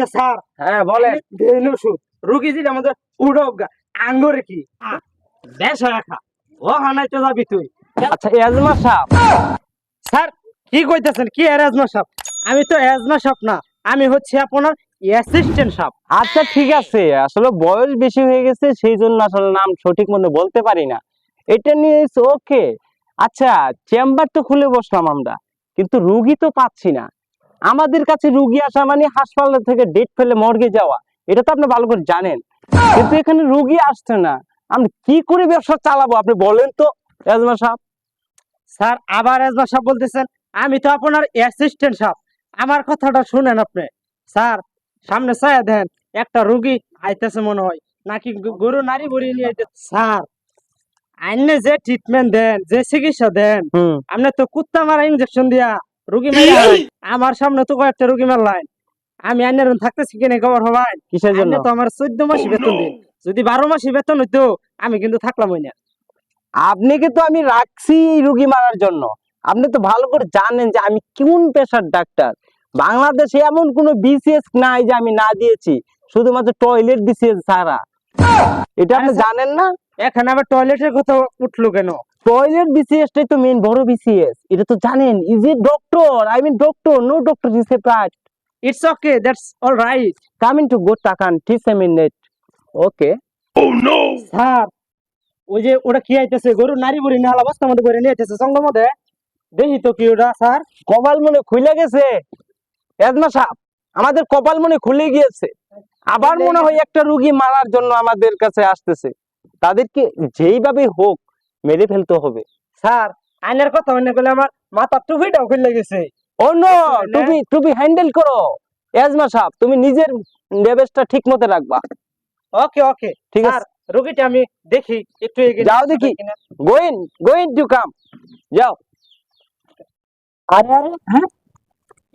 আচ্ছা স্যার। হ্যাঁ বলেন। দেন ওষুধ। রুগী যেটা আমাদের উড়োগা আঙ্গুরে কি? বেশ রাখা ও হানাই তো যাবি তুই। আচ্ছা এজমা সাহেব স্যার কি কইতেছেন? কি এরাজমা সাপ? আমি তো এজমা সাপ না আমি হচ্ছে আপনার অ্যাসিস্ট্যান্ট সাপ। আচ্ছা ঠিক আছে। আসলে বয়স বেশি হয়ে গেছে সেই জন্য আসলে নাম সঠিক মতো বলতে পারি না। এটা নিয়ে ওকে আচ্ছা চেম্বার তো খুলে বসলাম আমরা কিন্তু রুগী তো পাচ্ছি না। আমাদের কাছে রুগী আসা মানে হাসপাতাল থেকে ডেট ফেলে মর্গে যাওয়া। এটা তো আপনি ভালো করে জানেন। কিন্তু এখানে রুগী আসছে না। আমি কি করে ব্যবসা চালাবো? আপনি বলেন তো এজমা সাহেব। স্যার আবার এজমা সাপ বলতেছেন আমি তো আপনার অ্যাসিস্ট্যান্ট সাপ আমার কথাটা শুনেন আপনি। স্যার সামনে ছায়া দেন একটা রুগী আইতেছে মনে হয়। নাকি গরু নারী বুড়ি নিয়ে স্যার আইনে যে ট্রিটমেন্ট দেন যে চিকিৎসা দেন আপনি তো কুত্তা মারা ইনজেকশন দিয়া রুগী মারা আমার সামনে তো কয়েকটা রুগী মারলাইন আমি আইনের থাকতেছি কিনে খবর হবাই। কিসের জন্য? তো আমার চোদ্দ মাসি বেতন দিন। যদি বারো মাসি বেতন হইতো আমি কিন্তু থাকলাম ওই না। আপনি কিন্তু আমি রাখছি রুগী মারার জন্য। আপনি তো ভালো করে জানেন যে আমি কোন পেশার ডাক্তার। বাংলাদেশে এমন কোনো বিসিএস নাই যে আমি না দিয়েছি। শুধুমাত্র টয়লেট বিসিএস ছাড়া। এটা আপনি জানেন না? এখানে আবার টয়লেটের কথা উঠল কেন? টয়লেট বিসিএস টাই তো বড় বিসিএস এটা তো জানেন is a doctor I mean doctor no doctor is a it's okay that's all right coming to go টাকান টিস a minute okay sir ওই যে ওটা কি আইতেছে গরু নারী বুড়ি না অবস্থা মধ্যে করে নিয়ে আইতেছে সঙ্গ মধ্যে। দেখি তো কি ওটা স্যার কপাল মনে খুলে গেছে? সাহেব আমাদের কপাল মনে খুলে গিয়েছে। আবার মনে হয় একটা রুগী মারার জন্য আমাদের কাছে আসতেছে। তাদেরকে যেইভাবে হোক মেরে ফেলতে হবে। স্যার আইনের কথা মনে করলে আমার মাথা টুপিটাও খুলে গেছে। ও নো টুপি টুপি হ্যান্ডেল করো। এজমা সাহেব তুমি নিজের লেবেসটা ঠিক মতো রাখবা। ওকে ওকে। ঠিক আছে। রুগীটা আমি দেখি একটু এগিয়ে যাও দেখি। গোইন গোইন টু কাম যাও। আরে আরে হ্যাঁ?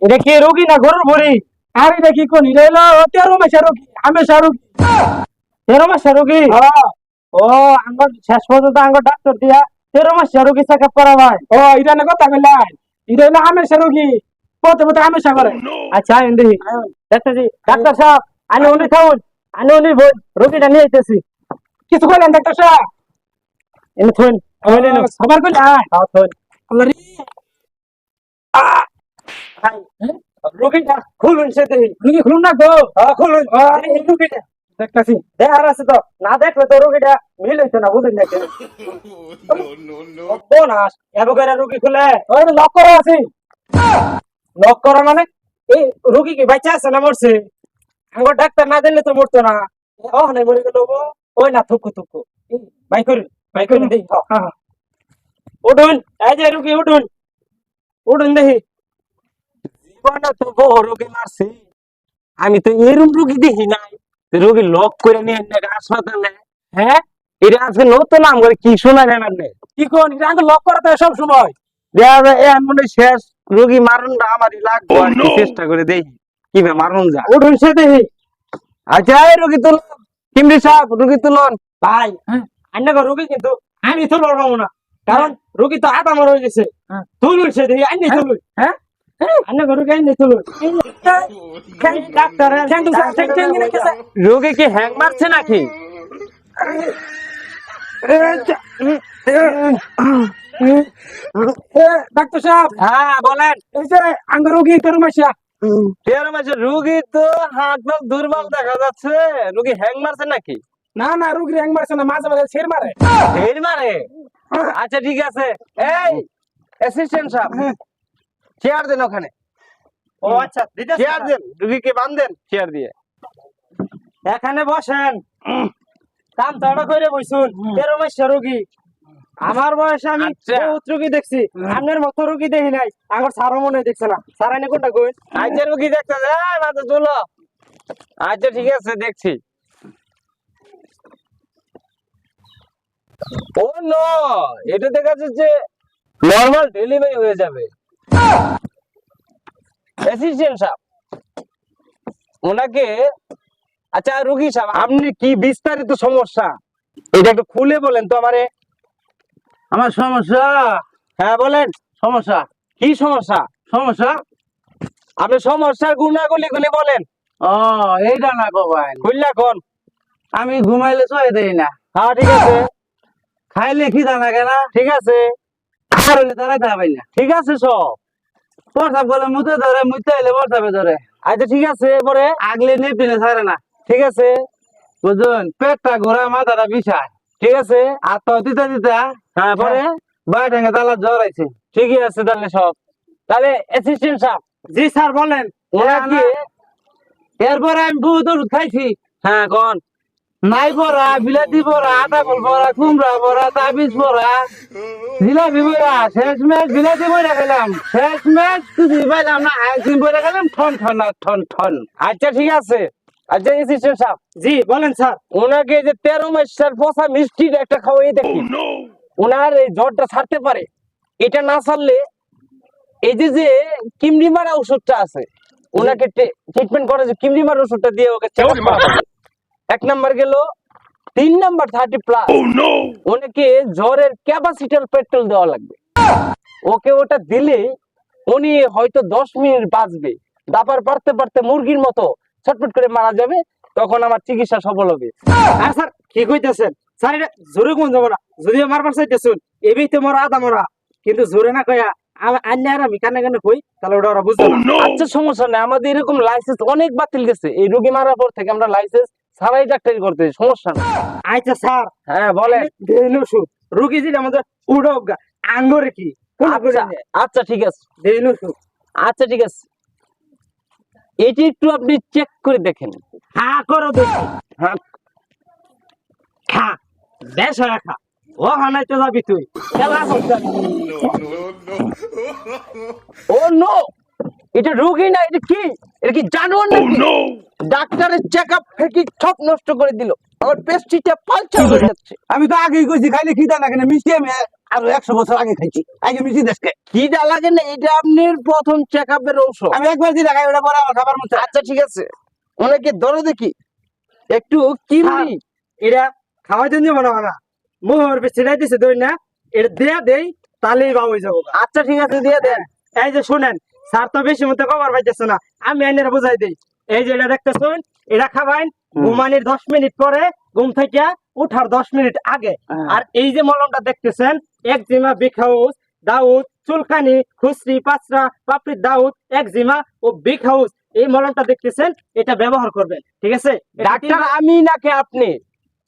এটা কি রোগী না গরুর ভরি আরে দেখি কোন? এটা হলো তেরো মাসের রোগী হামেশা রোগী। তেরো মাসের রোগী? ও আমার শেষ পর্যন্ত আমার ডাক্তার দিয়া তেরো মাসের রোগী চেক আপ করা ভাই ও এটা না কথা কইলাই এটা হলো হামেশা রোগী। পথে পথে হামেশা করে আচ্ছা আইন দেখি। ডাক্তারজি ডাক্তার সাহেব আনি উনি থাকুন আনি উনি রোগীটা নিয়ে আইতেছি। কিছু কইলেন ডাক্তার সাহেব? এনে আমি নিয়ে নেব। সবার হ্যাঁ, থুন। আল্লাহ রে। রোগীটা খুলুন সে দেখি রোগী খুলুন না গো। হ্যাঁ, খুলুন। রোগীটা। দেখতাছি। দেখার আছে তো। না দেখলে তো রোগীটা মিল হইতো না বুঝলেন না কেন বোনাস খুলে। লক করা আছে। লক করা মানে? এই রোগী কি বাচ্চা আছে না মরছে? ডাক্তার না দিলে তো মরতো না। নাই মরে গেল। ওই না থুকু থুকু। দেখি হ্যাঁ, হ্যাঁ উঠুন। এই যে রুগী উঠুন। উঠুন দেখি জীবনে তো বহু রোগী মারছি। আমি তো এরম রোগী দেখি নাই। রোগী লক করে নিয়ে হাসপাতালে হ্যাঁ? এটা আজকে নতুন নাম করে কি শোনালেন আপনি কি কোন? এটা আগে লক করা তো সব সময় দেখা যায় এ মনে শেষ রোগী মারুন না আমারই লাগবো আর কি চেষ্টা করে দেখি কীভাবে মারুন যায়। উঠুন সে দেখি। আচ্ছা এই রোগী তুলুন কিমরি সাহেব রোগী তুলুন ভাই হ্যাঁ। আন্না রোগী কিন্তু আমি তো লড়বো না। কারণ রোগী তো আধা মারা হয়ে গেছে। হ্যাঁ। তুলুন সে দেখি আইনে হ্যাঁ। তুলুন। হ্যাঁ? রোগী কি হ্যাং মারছে নাকি ডাক্তার সাহেব হ্যাঁ বলেন এই যে আঙ্গ রোগী তেরো মাসিয়া তেরো মাসের রোগী তো হাত পা দুর্বল দেখা যাচ্ছে রোগী হ্যাং মারছে নাকি না না রোগী র্যাং মারছে না মাঝে মাঝে ছেড় মারে ঢের মারে আচ্ছা ঠিক আছে এই অ্যাসিস্ট্যান্ট সাহেব চেয়ার দেন ওখানে। ও আচ্ছা চেয়ার দেন রুগীকে বান্ধেন চেয়ার দিয়ে। এখানে বসেন। কাম তাড়া করে বসুন। মাসে রোগী। আমার বয়সে আমি আচ্ছা। বহুত রোগী দেখছি। আপনার মতো রোগী দেখি নাই। আমার সারও মনে দেখছে না। সার এনে কোনটা কই আচ্ছা রুগী দেখতে যায় মাথা তুলো আচ্ছা ঠিক আছে দেখছি। ও নো এটা দেখা যাচ্ছে নর্মাল ডেলিভারি হয়ে যাবে। অ্যাসিস্ট্যান্ট সাহেব ওনাকে আচ্ছা রুগী সাহেব আপনি কি বিস্তারিত সমস্যা? এটা একটু খুলে বলেন তো আমারে। আমার সমস্যা? হ্যাঁ বলেন। সমস্যা? কি সমস্যা? সমস্যা? আপনি সমস্যার গুণাগুলি গুলি বলেন। ও এইটা না খুললা কোন? আমি ঘুমাইলে সয়ে দেই না। হ্যাঁ ঠিক আছে। খাইলে খিদা লাগে না। ঠিক আছে। আর দাঁড়াইতে না। ঠিক আছে সব। প্রসাব করে মুতে ধরে মুতে এলে প্রসাবে ধরে আচ্ছা ঠিক আছে পরে আগলে নেপিনে ছাড়ে না। ঠিক আছে? বুঝুন পেটটা ঘোরা মাথাটা বিষায়। ঠিক আছে? আর তো দিতে দিতে হ্যাঁ পরে বাড়ি ঠেঙ্গে তালা জ্বর আইছে ঠিকই আছে তাহলে সব। তাহলে অ্যাসিস্ট্যান্ট সাহেব জি স্যার বলেন এরপরে আমি বহুত খাইছি। হ্যাঁ কোন? নাই বড়া বিলাতি বড়া আটা কল বড়া কুমড়া বড়া তাবিজ বড়া জিলাপি বড়া শেষ ম্যাচ বিলাতি বড়া খেলাম শেষ ম্যাচ কিছু পাইলাম না আইসক্রিম বড়া খেলাম ঠন ঠন ঠন ঠন। আচ্ছা ঠিক আছে। আচ্ছা সাহেব জি বলেন স্যার। ওনাকে যে তেরো মাসের পচা মিষ্টির একটা খাওয়াই দেখি। ওনার এই জ্বরটা ছাড়তে পারে। এটা না ছাড়লে এই যে যে কিমড়ি মারা ওষুধটা আছে ওনাকে ট্রিটমেন্ট করা যে কিমড়ি মারা ওষুধটা দিয়ে ওকে চেক করা। এক নাম্বার গেল তিন নাম্বার থার্টি প্লাস ওনাকে জ্বরের ক্যাপাসিটার পেট্রোল দেওয়া লাগবে। ওকে ওটা দিলে উনি হয়তো দশ মিনিট বাঁচবে। দাপার পারতে পারতে মুরগির মতো ছটফট করে মারা যাবে তখন আমার চিকিৎসা সফল হবে। আর স্যার কি কইতেছেন স্যার এটা জোরে কোন যাব না যদিও মারবার চাইতেছুন এবি তো মোরা আদা মোরা। কিন্তু জোরে না কয়া আন্য আর আমি কানে কানে কই তাহলে ওটা ওরা বুঝবে। আচ্ছা সমস্যা নেই। আমাদের এরকম লাইসেন্স অনেক বাতিল গেছে। এই রোগী মারার পর থেকে আমরা লাইসেন্স ছাড়াই ডাক্তারি করতে সমস্যা নেই। আচ্ছা স্যার। হ্যাঁ বলেন। ওষুধ রুগী যদি আমাদের উড়ক গা আঙ্গরে কি? আচ্ছা আচ্ছা ঠিক আছে। ওষুধ আচ্ছা ঠিক আছে। এটি একটু আপনি চেক করে দেখেন। হা করো দেখি। হ্যাঁ। খা বেশ হয়ে ও হানাইতে যাবি তুই। খেলা করতে ও নো! এটা রোগী না এটা কি? এটা কি জানোয়ার নাকি? ডাক্তারের চেক আপ ফেকি সব নষ্ট করে দিল। আমার পেস্ট্রিটা পালচার হয়ে যাচ্ছে। আমি তো আগেই কইছি খাইলে খিদা লাগে না মিষ্টি আমি আরও একশো বছর আগে খাইছি। আগে মিষ্টি দেশকে। খিদা লাগে না এটা আপনার প্রথম চেক আপের ঔষধ। আমি একবার খাই ওটা পরে আমার খাবার মতো। আচ্ছা ঠিক আছে। ওনাকে ধরো দেখি। একটু কিমড়ি এটা খাওয়াই জন্য মনে হয় না মোহর ছিড়াই দিছে দই না। এটা দেয়া দেই তাহলেই বা হয়ে যাব আচ্ছা ঠিক আছে দিয়ে দেন। এই যে শুনেন স্যার তো বেশি মতো কবার পাইতেছে না। আমি আইনের বুঝাই দিই। এই যে এটা দেখতেছেন এটা খাবাইন ঘুমানির দশ মিনিট পরে ঘুম থেকে উঠার দশ মিনিট আগে। আর এই যে মলমটা দেখতেছেন একজিমা বিখাউস দাউদ চুলকানি খুসরি পাঁচরা পাপড়ির দাউদ একজিমা ও বিগ হাউস এই মলমটা দেখতেছেন এটা ব্যবহার করবেন ঠিক আছে? ডাক্তার আমি নাকি আপনি?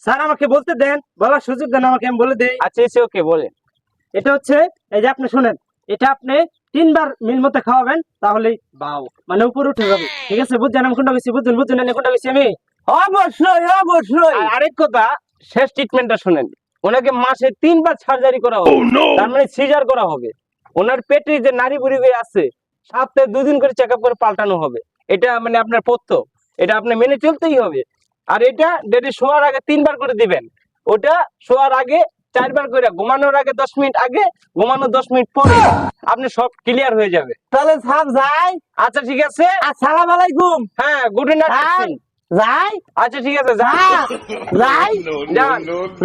স্যার আমাকে বলতে দেন বলার সুযোগ দেন আমাকে আমি বলে দিই। আচ্ছা এসে ওকে বলেন। এটা হচ্ছে এই যে আপনি শুনেন এটা আপনি তিনবার মিল মতো খাওয়াবেন তাহলেই বাও। মানে উপরে উঠে যাবে। ঠিক আছে বুঝছেন আমি কোনটা বেশি বুঝছেন বুঝছেন না কোনটা বেশি আমি? অবশ্যই অবশ্যই। আর আরেক কথা শেষ ট্রিটমেন্টটা শুনেন। ওনাকে মাসে তিনবার সার্জারি করা হবে। তার মানে সিজার করা হবে। ওনার পেটে যে নারী বুড়ি আছে সপ্তাহে দুদিন করে চেক আপ করে পাল্টানো হবে। এটা মানে আপনার পথ্য এটা আপনি মেনে চলতেই হবে। আর এটা ডেটে শোয়ার আগে তিনবার করে দিবেন ওটা শোয়ার আগে চারবার করে ঘুমানোর আগে দশ মিনিট আগে ঘুমানোর দশ মিনিট পরে। আপনি সব ক্লিয়ার হয়ে যাবে। তাহলে সাপ যাই। আচ্ছা ঠিক আছে? আসসালাম আলাইকুম। হ্যাঁ গুড নাইট যাই। যাই। আচ্ছা ঠিক আছে যা যাই।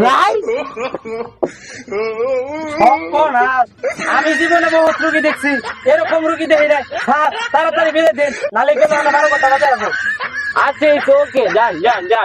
যাই। আমি জীবনে বহুত রুগী দেখছি। এরকম রুগী দেখি নাই স্যার তাড়াতাড়ি বেঁধে দেন। নালে আমরা বারো কথা বাজার আচ্ছা ওকে যান যান যান।